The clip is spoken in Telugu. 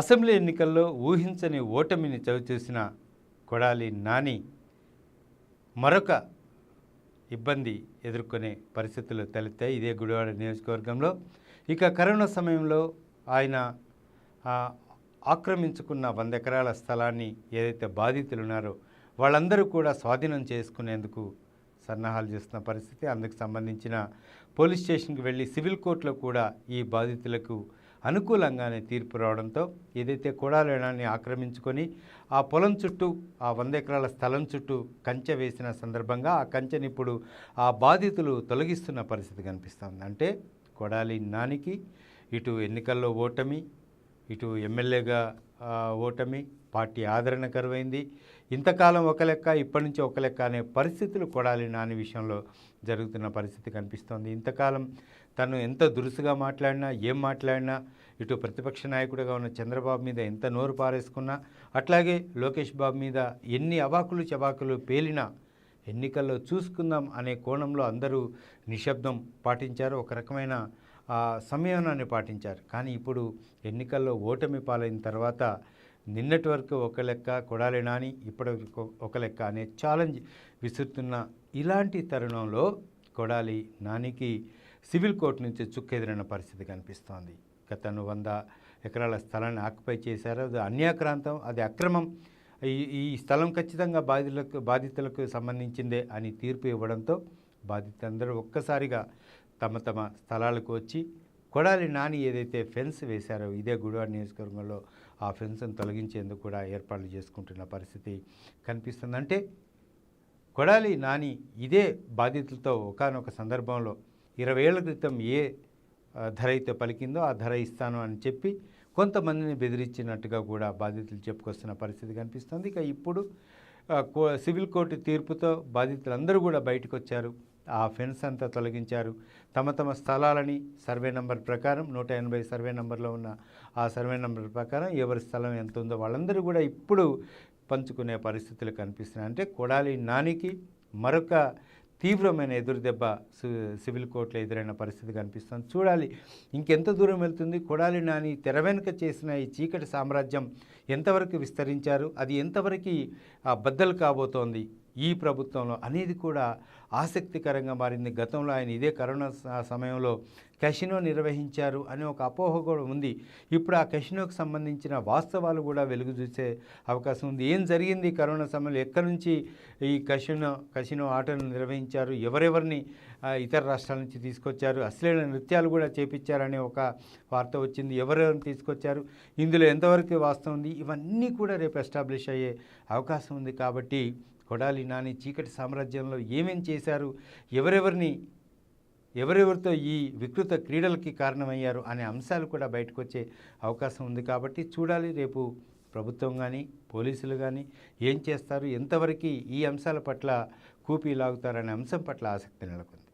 అసెంబ్లీ ఎన్నికల్లో ఊహించని ఓటమిని చవిచూసిన కొడాలి నాని మరొక ఇబ్బంది ఎదుర్కొనే పరిస్థితులు తలెత్తాయి. ఇదే గుడివాడ నియోజకవర్గంలో. ఇక కరోనా సమయంలో ఆయన ఆక్రమించుకున్న వంద ఎకరాల స్థలాన్ని ఏదైతే బాధితులు ఉన్నారో వాళ్ళందరూ కూడా స్వాధీనం చేసుకునేందుకు సన్నాహాలు చేస్తున్న పరిస్థితి. అందుకు సంబంధించిన పోలీస్ స్టేషన్కి వెళ్ళి సివిల్ కోర్టులో కూడా ఈ బాధితులకు అనుకూలంగానే తీర్పు రావడంతో ఏదైతే కొడాలేనాన్ని ఆక్రమించుకొని ఆ పొలం చుట్టూ ఆ వంద ఎకరాల స్థలం చుట్టూ కంచె వేసిన సందర్భంగా ఆ కంచెని ఇప్పుడు ఆ బాధితులు తొలగిస్తున్న పరిస్థితి కనిపిస్తుంది. అంటే కొడాలి నానికి ఇటు ఎన్నికల్లో ఓటమి ఇటు ఎమ్మెల్యేగా ఓటమి పార్టీ ఆదరణ కరువైంది ఇంతకాలం ఒక లెక్క ఇప్పటి నుంచి ఒక లెక్క అనే పరిస్థితులు కొడాలి నాని విషయంలో జరుగుతున్న పరిస్థితి కనిపిస్తోంది. ఇంతకాలం తను ఎంత దురుసుగా మాట్లాడినా ఏం మాట్లాడినా ఇటు ప్రతిపక్ష నాయకుడిగా ఉన్న చంద్రబాబు మీద ఎంత నోరు పారేసుకున్నా అట్లాగే లోకేష్ బాబు మీద ఎన్ని అవాకులు చవాకులు పేలినా ఎన్నికల్లో చూసుకుందాం అనే కోణంలో అందరూ నిశ్శబ్దం పాటించారు. ఒక రకమైన ఆ, సంయమనాన్ని పాటించారు. కానీ ఇప్పుడు ఎన్నికల్లో ఓటమి పాలైన తర్వాత నిన్నటి వరకు ఒక లెక్క కొడాలి నాని ఇప్పటి వరకు ఒక లెక్క అనే ఛాలెంజ్ విసురుతున్న ఇలాంటి తరుణంలో కొడాలి నానికి సివిల్ కోర్టు నుంచి చుక్కెదిరిన పరిస్థితి కనిపిస్తోంది. గతను వంద ఎకరాల స్థలాన్ని ఆక్యుపై చేశారు. అది అన్యాక్రాంతం అది అక్రమం. ఈ ఈ స్థలం ఖచ్చితంగా బాధితులకు బాధితులకు సంబంధించిందే అని తీర్పు ఇవ్వడంతో బాధితులందరూ ఒక్కసారిగా తమ తమ స్థలాలకు వచ్చి కొడాలి నాని ఏదైతే ఫెన్స్ వేశారో ఇదే గుడివాడ నియోజకవర్గంలో ఆ ఫెన్స్ను తొలగించేందుకు కూడా ఏర్పాట్లు చేసుకుంటున్న పరిస్థితి కనిపిస్తుంది. అంటే కొడాలి నాని ఇదే బాధితులతో ఒకానొక సందర్భంలో ఇరవై ఏళ్ళ క్రితం ఏ ధర అయితే పలికిందో ఆ ధర ఇస్తాను అని చెప్పి కొంతమందిని బెదిరించినట్టుగా కూడా బాధితులు చెప్పుకొస్తున్న పరిస్థితి కనిపిస్తుంది. ఇక ఇప్పుడు కో- సివిల్ కోర్టు తీర్పుతో బాధితులందరూ కూడా బయటకు వచ్చారు ఆ ఫెన్స్ అంతా తొలగించారు. తమ తమ స్థలాలని సర్వే నంబర్ ప్రకారం నూట ఎనభై సర్వే నంబర్లో ఉన్న ఆ సర్వే నంబర్ ప్రకారం ఎవరి స్థలం ఎంత ఉందో వాళ్ళందరూ కూడా ఇప్పుడు పంచుకునే పరిస్థితులు కనిపిస్తున్నాయి. అంటే కొడాలి నానికి మరొక తీవ్రమైన ఎదురుదెబ్బ సి- సివిల్ కోర్టులో ఎదురైన పరిస్థితి కనిపిస్తుంది. చూడాలి ఇంకెంత దూరం వెళ్తుంది? కొడాలి నాని తెర వెనుక చేసిన ఈ చీకటి సామ్రాజ్యం ఎంతవరకు విస్తరించారు? అది ఎంతవరకు బద్దలు కాబోతోంది? ఈ ప్రభుత్వంలో అనేది కూడా ఆసక్తికరంగా మారింది. గతంలో ఆయన ఇదే కరోనా సమయంలో కసినో నిర్వహించారు అనే ఒక అపోహ కూడా ఉంది. ఇప్పుడు ఆ కెసినోకి సంబంధించిన వాస్తవాలు కూడా వెలుగు చూసే అవకాశం ఉంది. ఏం జరిగింది కరోనా సమయంలో? ఎక్కడి నుంచి ఈ కసినో కసినో ఆటను నిర్వహించారు? ఎవరెవరిని ఇతర రాష్ట్రాల నుంచి తీసుకొచ్చారు? అశ్లీల నృత్యాలు కూడా చేపించారనే ఒక వార్త వచ్చింది. ఎవరెవరిని తీసుకొచ్చారు? ఇందులో ఎంతవరకు వాస్తవం ఉంది? ఇవన్నీ కూడా రేపు ఎస్టాబ్లిష్ అయ్యే అవకాశం ఉంది కాబట్టి కొడాలి నాని చీకటి సామ్రాజ్యంలో ఏమేం చేశారు? ఎవరెవరిని ఎవరెవరితో ఈ వికృత క్రీడలకి కారణమయ్యారు అనే అంశాలు కూడా బయటకు వచ్చే అవకాశం ఉంది కాబట్టి చూడాలి. రేపు ప్రభుత్వం కానీ పోలీసులు కానీ ఏం చేస్తారు? ఎంతవరకు ఈ అంశాల పట్ల కూపీ లాగుతారనే అంశం పట్ల ఆసక్తి నెలకొంది.